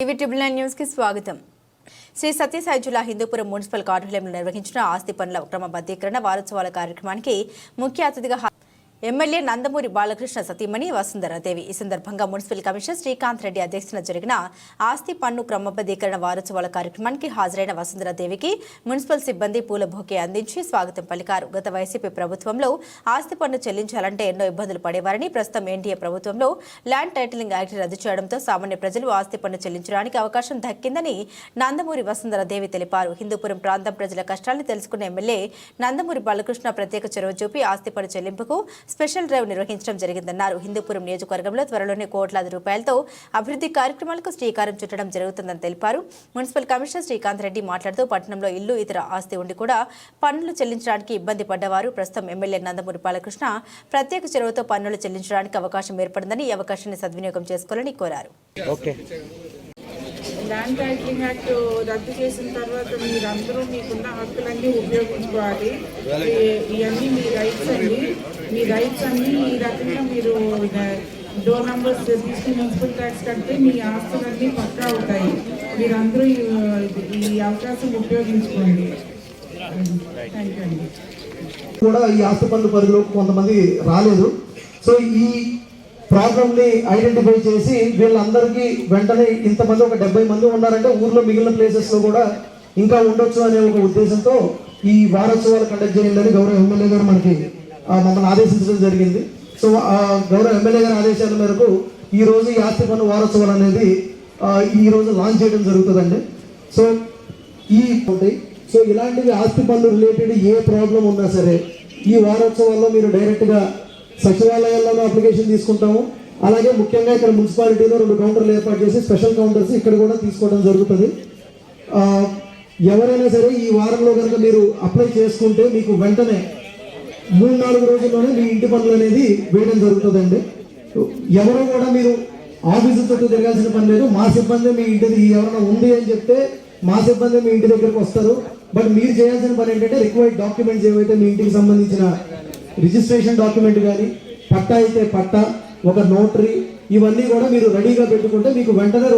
TV triple nine న్యూస్కి స్వాగతం. శ్రీ సత్యసాయి జిల్లా హిందూపురం మున్సిపల్ కార్యాలయంలో నిర్వహించిన ఆస్తి పనుల క్రమబద్ధీకరణ వారోత్సవాల కార్యక్రమానికి ముఖ్య అతిథిగా ఎమ్మెల్యే నందమూరి బాలకృష్ణ సతీమణి వసుంధరాదేవి. ఈ సందర్భంగా మున్సిపల్ కమిషనర్ శ్రీకాంత్ రెడ్డి అధ్యక్షతన జరిగిన ఆస్తి పన్ను క్రమబద్ధీకరణ వారోత్సవాల కార్యక్రమానికి హాజరైన వసుంధరాదేవికి మున్సిపల్ సిబ్బంది పూల బొకే అందించి స్వాగతం పలికారు. గత వైసీపీ ప్రభుత్వంలో ఆస్తి పన్ను చెల్లించాలంటే ఎన్నో ఇబ్బందులు పడేవారని ప్రస్తుతం ఎన్డీఏ ప్రభుత్వంలో ల్యాండ్ టైటిలింగ్ యాక్ట్ రద్దు చేయడంతో సామాన్య ప్రజలు ఆస్తి పన్ను చెల్లించడానికి అవకాశం దక్కిందని నందమూరి వసుంధరాదేవి తెలిపారు. హిందూపురం ప్రాంతం ప్రజల కష్టాలను తెలుసుకున్న ఎమ్మెల్యే నందమూరి బాలకృష్ణ ప్రత్యేక చొరవ చూపి ఆస్తి పన్ను చెల్లింపుకు స్పెషల్ డ్రైవ్ నిర్వహించడం జరిగిందన్నారు. హిందూపురం నియోజకవర్గంలో త్వరలోనే కోట్లాది రూపాయలతో అభివృద్ధి కార్యక్రమాలకు శ్రీకారం చుట్టడం జరుగుతుందని తెలిపారు. మున్సిపల్ కమిషనర్ శ్రీకాంత్ రెడ్డి మాట్లాడుతూ పట్టణంలో ఇల్లు ఇతర ఆస్తి ఉండి కూడా పన్నులు చెల్లించడానికి ఇబ్బంది పడ్డవారు. ప్రస్తుతం ఎమ్మెల్యే నందమూరి బాలకృష్ణ ప్రత్యేక చెరువుతో పన్నులు చెల్లించడానికి అవకాశం ఏర్పడిందని ఈ అవకాశాన్ని సద్వినియోగం చేసుకోవాలని కోరారు. ఓకే. ల్యాండ్ టైటిలింగ్ యాక్ట్ రద్దు చేసిన తర్వాత మీరందరూ మీకున్న హక్కులన్నీ ఉపయోగించుకోవాలి. ఇవన్నీ మీ రైట్స్ అండి. మీ రైట్స్ అన్ని ఈ రకంగా మీరు డోర్ నంబర్స్ తీసుకుని మున్సిపల్ ట్యాక్స్ కడితే మీ ఆస్తులన్నీ పక్కా అవుతాయి. మీరందరూ ఈ- అవకాశం ఉపయోగించుకోండి. థ్యాంక్ యూ అండి. కూడా ఈ ఆస్తి పన్ను పరిధిలో కొంతమంది రాలేదు. సో ఈ ప్రాబ్లమ్ని ఐడెంటిఫై చేసి వీళ్ళందరికీ వెంటనే ఇంతమంది ఒక డెబ్బై మంది ఉన్నారంటే ఊర్లో మిగిలిన ప్లేసెస్లో కూడా ఇంకా ఉండొచ్చు అనే ఒక ఉద్దేశంతో ఈ వారోత్సవాలు కండక్ట్ చేయాలని గౌరవ ఎమ్మెల్యే గారు మనకి మమ్మల్ని ఆదేశించడం జరిగింది. సో ఆ, గౌరవ ఎమ్మెల్యే గారి ఆదేశాల మేరకు ఈ రోజు ఈ ఆస్తి పన్ను వారోత్సవాలు అనేది ఈ రోజు లాంచ్ చేయడం జరుగుతుందండి. సో ఈ ఉంటాయి సో ఇలాంటివి ఆస్తి పన్ను రిలేటెడ్ ఏ ప్రాబ్లం ఉన్నా సరే ఈ వారోత్సవాల్లో మీరు డైరెక్ట్గా సచివాలయాల్లోనూ అప్లికేషన్ తీసుకుంటాము. అలాగే ముఖ్యంగా ఇక్కడ మున్సిపాలిటీలో రెండు కౌంటర్లు ఏర్పాటు చేసి స్పెషల్ కౌంటర్స్ ఇక్కడ కూడా తీసుకోవడం జరుగుతుంది. ఎవరైనా సరే ఈ వారంలో కనుక మీరు అప్లై చేసుకుంటే మీకు వెంటనే మూడు నాలుగు రోజుల్లోనే మీ ఇంటి పనులు అనేది వేయడం జరుగుతుందండి. ఎవరో కూడా మీరు ఆఫీసు చుట్టూ తిరగాల్సిన పని లేదు. మా సిబ్బంది మీ ఇంటిది ఎవరైనా ఉంది అని చెప్తే మా సిబ్బంది మీ ఇంటి దగ్గరకు వస్తారు. బట్ మీరు చేయాల్సిన పని ఏంటంటే రిక్వైర్డ్ డాక్యుమెంట్స్ ఏవైతే మీ ఇంటికి సంబంధించిన రిజిస్ట్రేషన్ డాక్యుమెంట్ కానీ పట్టా అయితే పట్టా ఒక నోటరీ ఇవన్నీ కూడా మీరు రెడీగా పెట్టుకుంటే మీకు వెంటనే